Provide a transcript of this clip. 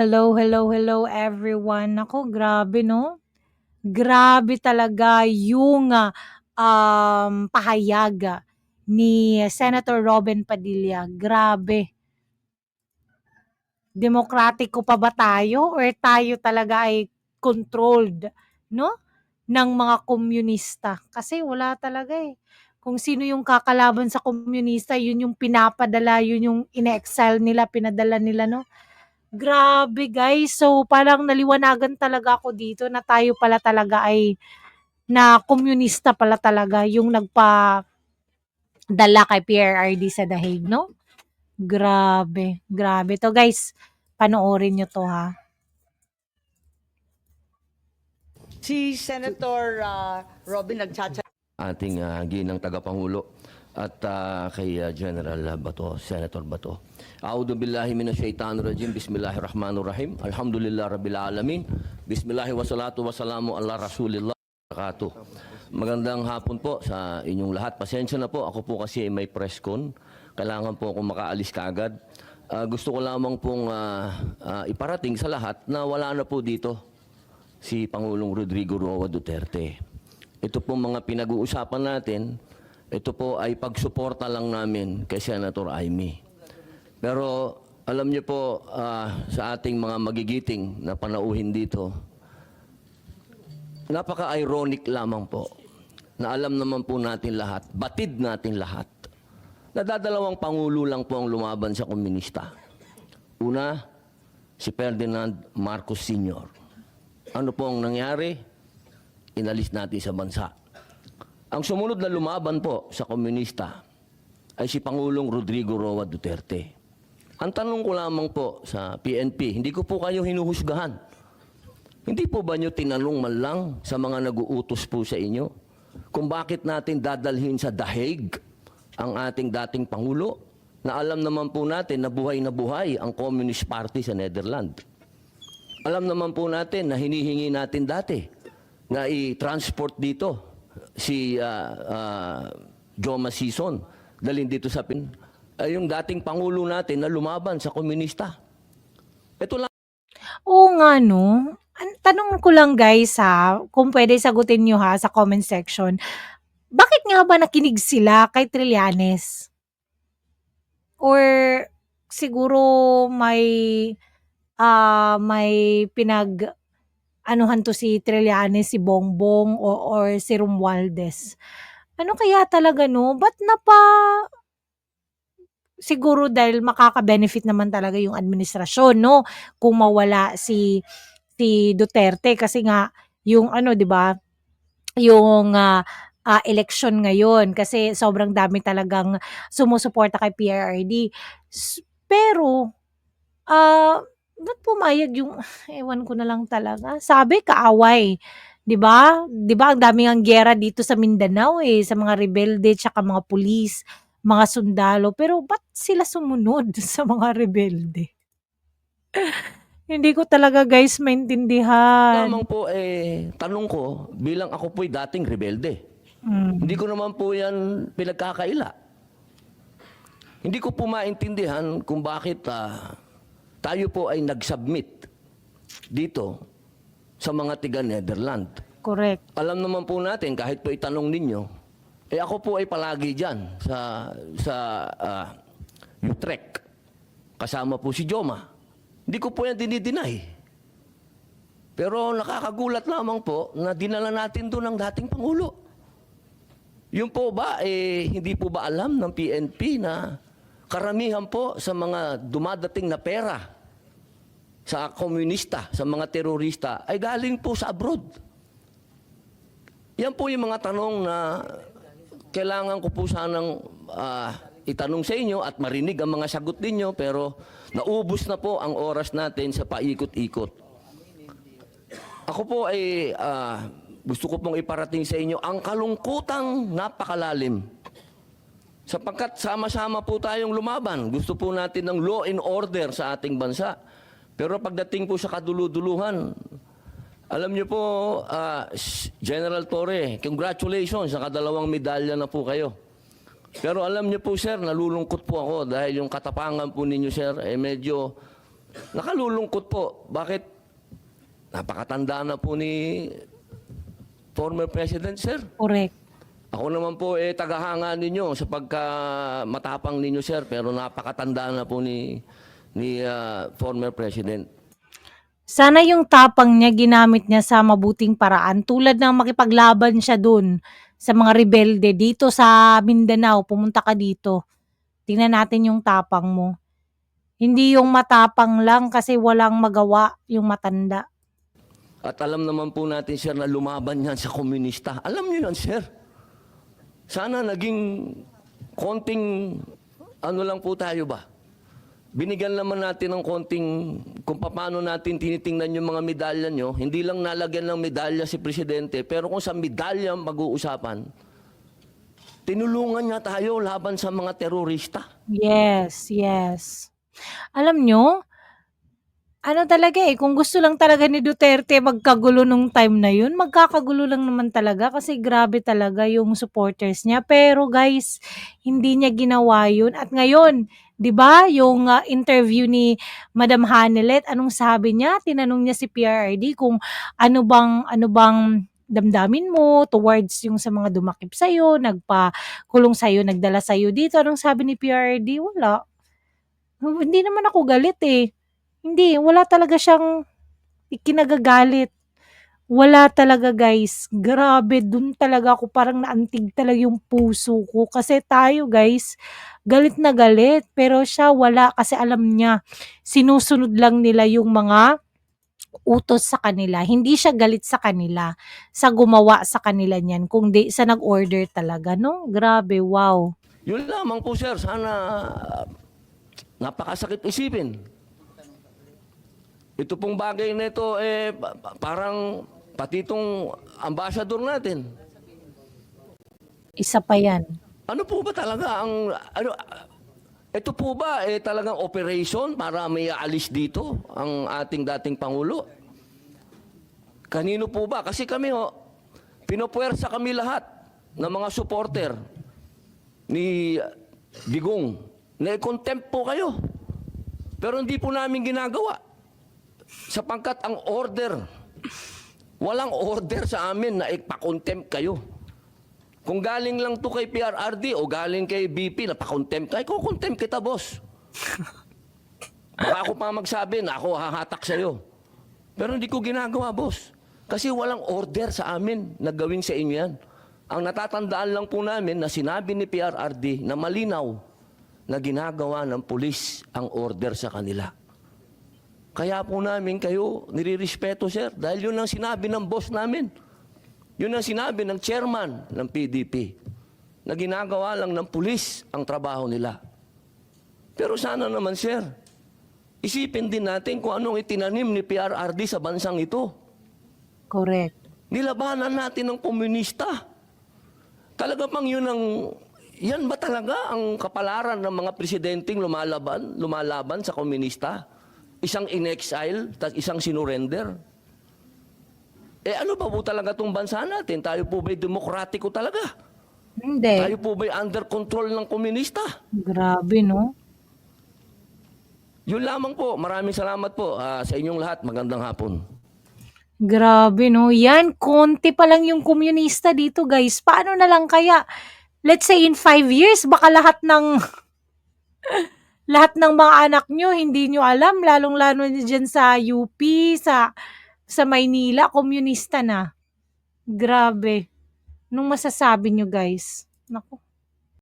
hello, hello, hello everyone. Naku, grabe no? Grabe talaga yung um, pahayag ni Senator Robin Padilla. Grabe. Demokratiko pa ba tayo or tayo talaga ay controlled, no? Ng mga komunista. Kasi wala talaga eh. Kung sino yung kakalaban sa komunista, yun yung pinapadala, yun yung ine-excel nila, pinadala nila, no? Grabe guys. So parang naliwanagan talaga ako dito na tayo pala talaga ay na komunista pala talaga yung nagpa dala kay PRRD sa Dahig, no? Grabe, grabe to guys. Panoorin nyo to ha. Si Senator ah, Robin nagchat ating uh, ginang tagapangulo at ah, kay ah, General Bato, Senator Bato. A'udhu billahi minash shaitanir rajim. Bismillahirrahmanirrahim. Alhamdulillah rabbil alamin. Bismillahi wassalatu wassalamu ala rasulillah. Barakatuh. Magandang hapon po sa inyong lahat. Pasensya na po, ako po kasi may press con. Kailangan po akong makaalis kaagad. Ah, gusto ko lamang pong ah, ah, iparating sa lahat na wala na po dito si Pangulong Rodrigo Roa Duterte. Ito po mga pinag-uusapan natin, ito po ay pagsuporta lang namin kay Senator Amy. Pero alam niyo po ah, sa ating mga magigiting na panauhin dito, napaka-ironic lamang po na alam naman po natin lahat, batid natin lahat, nadadalawang pangulo lang po ang lumaban sa komunista. Una, si Ferdinand Marcos Sr. Ano po ang nangyari? Inalis natin sa bansa. Ang sumunod na lumaban po sa komunista ay si Pangulong Rodrigo Roa Duterte. Ang tanong ko lamang po sa PNP, hindi ko po kayo hinuhusgahan. Hindi po ba nyo tinanong man lang sa mga nag-uutos po sa inyo kung bakit natin dadalhin sa dahig ang ating dating Pangulo na alam naman po natin na buhay na buhay ang Communist Party sa Netherlands. Alam naman po natin na hinihingi natin dati na i-transport dito si ah, ah, Joma Sison dalhin dito sa pin ay yung dating pangulo natin na lumaban sa komunista. Ito lang Oo nga no. An- tanong ko lang guys ha, kung pwede sagutin nyo ha sa comment section. Bakit nga ba nakinig sila kay Trillanes? Or siguro may ah may pinag anuhan to si Trillanes, si Bongbong o or si Romualdez. Ano kaya talaga no? Ba't napa siguro dahil makaka-benefit naman talaga yung administrasyon, no? Kung mawala si si Duterte kasi nga yung ano, 'di ba? Yung ah, ah, election ngayon kasi sobrang dami talagang sumusuporta kay PRRD. Pero ah ba't pumayag yung ewan ko na lang talaga. Sabi kaaway. 'Di ba? 'Di ba ang daming ang giyera dito sa Mindanao eh sa mga rebelde tsaka mga pulis, mga sundalo. Pero ba't sila sumunod sa mga rebelde? Hindi ko talaga guys maintindihan. lamang po eh tanong ko bilang ako po'y dating rebelde. Mm. Hindi ko naman po yan pinagkakaila. Hindi ko po maintindihan kung bakit ah, tayo po ay nag-submit dito sa mga tiga Netherlands. Correct. Alam naman po natin, kahit po itanong ninyo, eh ako po ay palagi dyan sa, sa ah, Utrecht. Kasama po si Joma. Hindi ko po yan dinideny. Pero nakakagulat lamang po na dinala natin doon ang dating Pangulo. Yun po ba, eh, hindi po ba alam ng PNP na karamihan po sa mga dumadating na pera sa komunista, sa mga terorista, ay galing po sa abroad. Yan po yung mga tanong na kailangan ko po sanang ah, itanong sa inyo at marinig ang mga sagot ninyo pero naubos na po ang oras natin sa paikot-ikot. Ako po ay ah, gusto ko pong iparating sa inyo ang kalungkutang napakalalim. Sapagkat sama-sama po tayong lumaban. Gusto po natin ng law and order sa ating bansa. Pero pagdating po sa kaduluduluhan, alam niyo po, S- General Torre, congratulations, nakadalawang medalya na po kayo. Pero alam niyo po, sir, nalulungkot po ako dahil yung katapangan po ninyo, sir, eh medyo Nakalulungkot po. Bakit? Napakatanda na po ni former President, sir. Correct. Ako naman po eh tagahanga ninyo sa pagka matapang ninyo sir pero napakatanda na po ni ni ah, former president. Sana yung tapang niya ginamit niya sa mabuting paraan tulad ng makipaglaban siya dun sa mga rebelde dito sa Mindanao. Pumunta ka dito. Tingnan natin yung tapang mo. Hindi yung matapang lang kasi walang magawa yung matanda. At alam naman po natin sir na lumaban yan sa komunista. Alam niyo yan sir. Sana naging konting ano lang po tayo ba? Binigyan naman natin ng konting kung paano natin tinitingnan yung mga medalya nyo. Hindi lang nalagyan ng medalya si Presidente, pero kung sa medalya ang pag-uusapan, tinulungan niya tayo laban sa mga terorista. Yes, yes. Alam nyo, ano talaga eh, kung gusto lang talaga ni Duterte magkagulo nung time na yun, magkakagulo lang naman talaga kasi grabe talaga yung supporters niya. Pero guys, hindi niya ginawa yun. At ngayon, 'di ba, yung ah, interview ni Madam Hanelet, anong sabi niya? Tinanong niya si PRRD kung ano bang ano bang damdamin mo towards yung sa mga dumakip sa'yo, nagpa-kulong sa'yo, nagdala sa'yo dito. Anong sabi ni PRRD? Wala. "Oh, Hindi naman ako galit eh. Hindi, wala talaga siyang ikinagagalit. Wala talaga guys. Grabe, dun talaga ako parang naantig talaga yung puso ko. Kasi tayo guys, galit na galit. Pero siya wala kasi alam niya, sinusunod lang nila yung mga utos sa kanila. Hindi siya galit sa kanila, sa gumawa sa kanila niyan, kung di sa nag-order talaga, no? Grabe, wow. Yun lamang po sir, sana ah, napakasakit isipin. Ito pong bagay na ito, eh, pa- pa- parang pati itong ambassador natin. Isa pa yan. Ano po ba talaga ang, ano, ito po ba eh, talagang operation para may aalis dito ang ating dating Pangulo? Kanino po ba? Kasi kami ho, pinopuwersa kami lahat ng mga supporter ni Digong. Na-contempt po kayo. Pero hindi po namin ginagawa. Sapangkat ang order, walang order sa amin na ipakontempt kayo. Kung galing lang to kay PRRD o galing kay BP na pa-contempt ka, i-contempt kita, boss. Baka ako pa magsabi na ako hahatak sa'yo. Pero hindi ko ginagawa, boss. Kasi walang order sa amin na gawin sa inyo yan. Ang natatandaan lang po namin na sinabi ni PRRD na malinaw na ginagawa ng pulis ang order sa kanila. Kaya po namin kayo nirirespeto, sir, dahil yun ang sinabi ng boss namin. Yun ang sinabi ng chairman ng PDP na ginagawa lang ng pulis ang trabaho nila. Pero sana naman, sir, isipin din natin kung anong itinanim ni PRRD sa bansang ito. Correct. Nilabanan natin ng komunista. Talaga bang yun ang... Yan ba talaga ang kapalaran ng mga presidenteng lumalaban, lumalaban sa komunista? Isang in-exile, tas isang sinurrender? Eh ano ba po talaga itong bansa natin? Tayo po ba'y demokratiko talaga? Hindi. Tayo po ba'y under control ng komunista? Grabe, no? Yun lamang po. Maraming salamat po ah, sa inyong lahat. Magandang hapon. Grabe, no? Yan, konti pa lang yung komunista dito, guys. Paano na lang kaya? Let's say in five years, baka lahat ng lahat ng mga anak nyo, hindi nyo alam, lalong-lalo dyan sa UP, sa, sa Maynila, komunista na. Grabe. Nung masasabi nyo, guys. Naku.